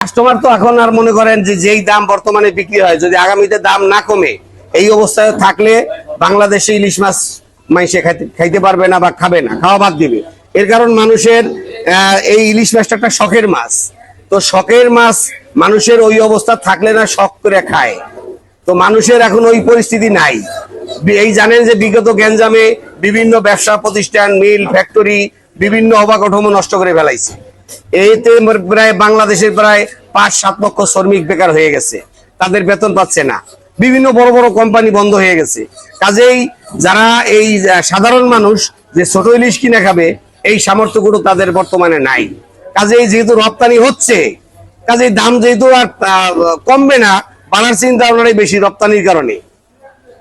Customer তো এখন আর মনে করেন যে যেই দাম বর্তমানে বিক্রি হয়, যদি আগামীতে দাম না কমে, এই অবস্থায় থাকলে বাংলাদেশে ইলিশ মাছ মাইসে খাইতে পারবে না বা খাবে না, খাওয়া বাদ দিবে। এর কারণ মানুষের এই ইলিশ মাছটা একটা শখের মাছ। তো শখের মাছ মানুষের ওই অবস্থা থাকলে না শখ করে খায়। তো মানুষের এখন ওই পরিস্থিতি নাই। এই জানেন যে বিগত গ্যাঞ্জামে বিভিন্ন ব্যবসা প্রতিষ্ঠান, মিল, ফ্যাক্টরি, বিভিন্ন অবকাঠামো নষ্ট করে ফেলাইছে। এইতে প্রায় বাংলাদেশের প্রায় পাঁচ সাত লক্ষ শ্রমিক বেকার হয়ে গেছে। তাদের বেতন পাচ্ছে না। বিভিন্ন বড় বড় কোম্পানি বন্ধ হয়ে গেছে। কাজেই যারা এই সাধারণ মানুষ যে ছোট ইলিশ কিনে খাবে, এই সামর্থ্যগুলো তাদের বর্তমানে নাই। কাজেই যেহেতু রপ্তানি হচ্ছে, কাজেই দাম যেহেতু আর কমবে না, বাড়ার চিন্তা ভাবনাটাই বেশি রপ্তানির কারণে।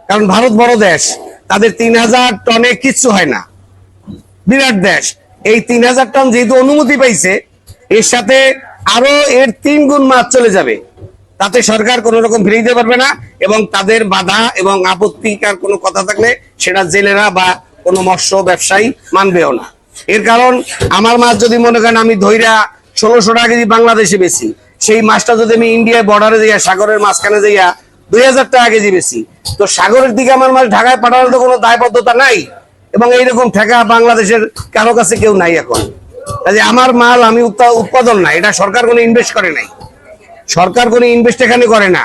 কারণ ভারত বড় দেশ, তাদের তিন হাজার টনে কিচ্ছু হয় না। বিরাট দেশ এই তিন হাজার টন যেহেতু অনুমতি পাইছে, এর সাথে আরও এর তিন গুণ মাছ চলে যাবে। তাতে সরকার কোন রকম ফিরে দিতে পারবে না এবং তাদের বাধা এবং আপত্তিকার কোনো কথা থাকলে সেটা জেলেরা বা কোনো মৎস্য ব্যবসায়ী মানবেও না। এর কারণ, আমার মাছ যদি মনে করেন আমি ধৈরা ষোলোশো টাকা কেজি বাংলাদেশে বেশি সেই মাছটা যদি আমি ইন্ডিয়ায় বর্ডারে যাইয়া, সাগরের মাঝখানে যাইয়া দুই হাজার টাকা কেজি বেশি তো সাগরের দিকে আমার মাছ ঢাকায় পাঠানোর তো কোনো দায়বদ্ধতা নাই। এবং এইরকম ঠেকা বাংলাদেশের কারও কাছে কেউ নাই এখন। কাজে আমার মাল আমি উৎপাদন না এটা সরকার কোনো ইনভেস্ট করে নাই। সরকার কোনো ইনভেস্ট এখানে করে না।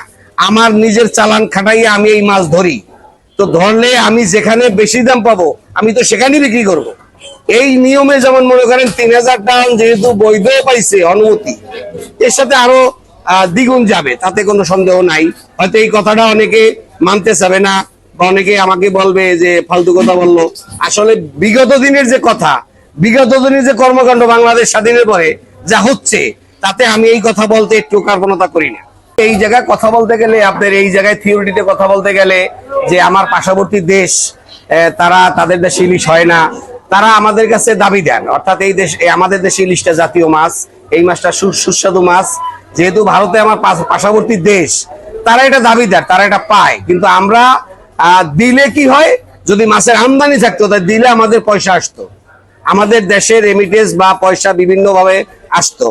আমার নিজের চালান খাটাইয়ে আমি এই মাছ ধরি। তো ধরলে আমি যেখানে বেশি দাম পাবো, আমি তো সেখানেই বিক্রি করব। এই নিয়মে যেমন মনে করেন তিন হাজার টান যেহেতু বৈধ পাইছে অনুমতি, এর সাথে আরও দ্বিগুণ যাবে, তাতে কোনো সন্দেহ নাই। হয়তো এই কথাটা অনেকে মানতে চাবে না। অনেকে আমাকে বলবে যে ফালতু কথা বলল। আসলে বিগত দিনের যে কথা, বিগত দিনের যে কর্মকাণ্ড বাংলাদেশ স্বাধীনের পরে যা হচ্ছে, তাতে আমি এই কথা বলতে একটু কার্পণতা করি না। এই জায়গায় কথা বলতে গেলে, আপনার এই জায়গায় থিওরিটিতে কথা বলতে গেলে যে আমার পার্শ্ববর্তী দেশ তারা তাদের দেশে ইলিশ হয় না, তারা আমাদের কাছে দাবি দেন। অর্থাৎ এই দেশ আমাদের দেশে ইলিশটা জাতীয় মাছ, এই মাছটা সুস্বাদু মাছ। যেহেতু ভারতে আমার পার্শ্ববর্তী দেশ, তারা এটা দাবি দেন, তারা এটা পায়। কিন্তু আমরা আহ, দিলে কি হয়? যদি মাছের আমদানি থাকতো তা দিলে আমাদের পয়সা আসতো। আমাদের দেশের রেমিটেন্স বা পয়সা বিভিন্ন ভাবে আসতো।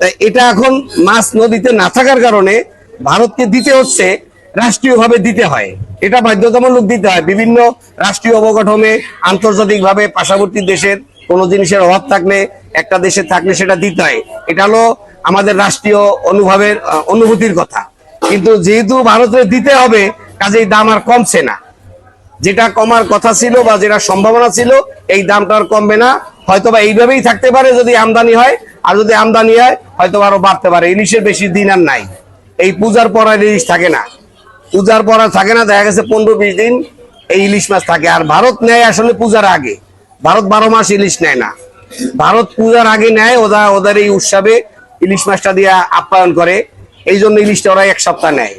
তাই এটা এখন মাছ নদীতে না থাকার কারণে ভারতকে দিতে হচ্ছে রাষ্ট্রীয়ভাবে দিতে হয়। এটা বাধ্যতামূলক দিতে হয়। বিভিন্ন রাষ্ট্রীয় অবকাঠামে আন্তর্জাতিকভাবে পার্শ্ববর্তী দেশের কোনো জিনিসের অভাব থাকলে একটা দেশে থাকলে সেটা দিতে হয়। এটা হলো আমাদের রাষ্ট্রীয় অনুভবের অনুভূতির কথা। কিন্তু যেহেতু ভারতের দিতে হবে কাজেই দাম আর কমছে না। যেটা কমার কথা ছিল বা যেটা সম্ভাবনা ছিল, এই দামটা আর কমবে না। হয়তো বা এইভাবেই থাকতে পারে যদি আমদানি হয়, আর যদি আমদানি হয় হয়তো আরও বাড়তে পারে। ইলিশের বেশি দিন আর নাই। এই পূজার পর আর ইলিশ থাকে না। পূজার পর আর থাকে না, দেখা গেছে পনেরো বিশ দিন এই ইলিশ মাছ থাকে। আর ভারত নেয় আসলে পূজার আগে। ভারত বারো মাস ইলিশ নেয় না। ভারত পূজার আগে নেয়, ওরা ওদের এই উৎসবে ইলিশ মাছটা দিয়ে আপ্যায়ন করে। এই জন্য ইলিশটা ওরা এক সপ্তাহ নেয়।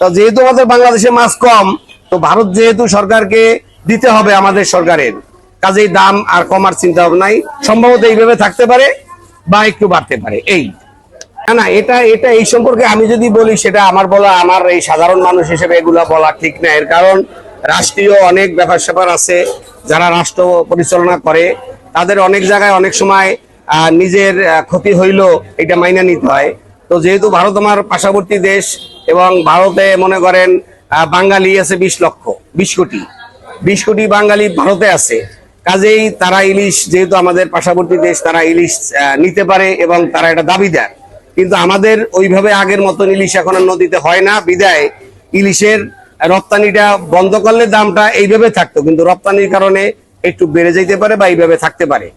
তো যেহেতু আমাদের বাংলাদেশে মাছ কম, তো ভারত যেহেতু সরকারকে দিতে হবে আমাদের সরকারের, কাজেই দাম আর কমার চিন্তা ভাবনা নাই। সম্ভবত এইভাবে থাকতে পারে বা একটু বাড়তে পারে, এই। না এটা এটা এই সম্পর্কে আমি যদি বলি, সেটা আমার বলা, আমার এই সাধারণ মানুষ হিসেবে এগুলা বলা ঠিক না। এর কারণ, রাষ্ট্রীয় অনেক ব্যাপার স্যাপার আছে, যারা রাষ্ট্র পরিচালনা করে, তাদের অনেক জায়গায় অনেক সময় নিজের ক্ষতি হইলেও এটা মাইনা নিতে হয়। তো যেহেতু ভারত আমার পার্শ্ববর্তী দেশ এবং ভারতে মনে করেন বাঙালি আছে বিশ লক্ষ, বিশ কোটি। বিশ কোটি বাঙালি ভারতে আছে। কাজেই তারা ইলিশ, যেহেতু আমাদের পার্শ্ববর্তী দেশ, তারা ইলিশ নিতে পারে এবং তারা এটা দাবি দেয়। কিন্তু আমাদের ওইভাবে আগের মতন ইলিশ এখন আর নদীতে হয় না। বিদায়, ইলিশের রপ্তানিটা বন্ধ করলে দামটা এইভাবে থাকতো। কিন্তু রপ্তানির কারণে একটু বেড়ে যেতে পারে বা এইভাবে থাকতে পারে।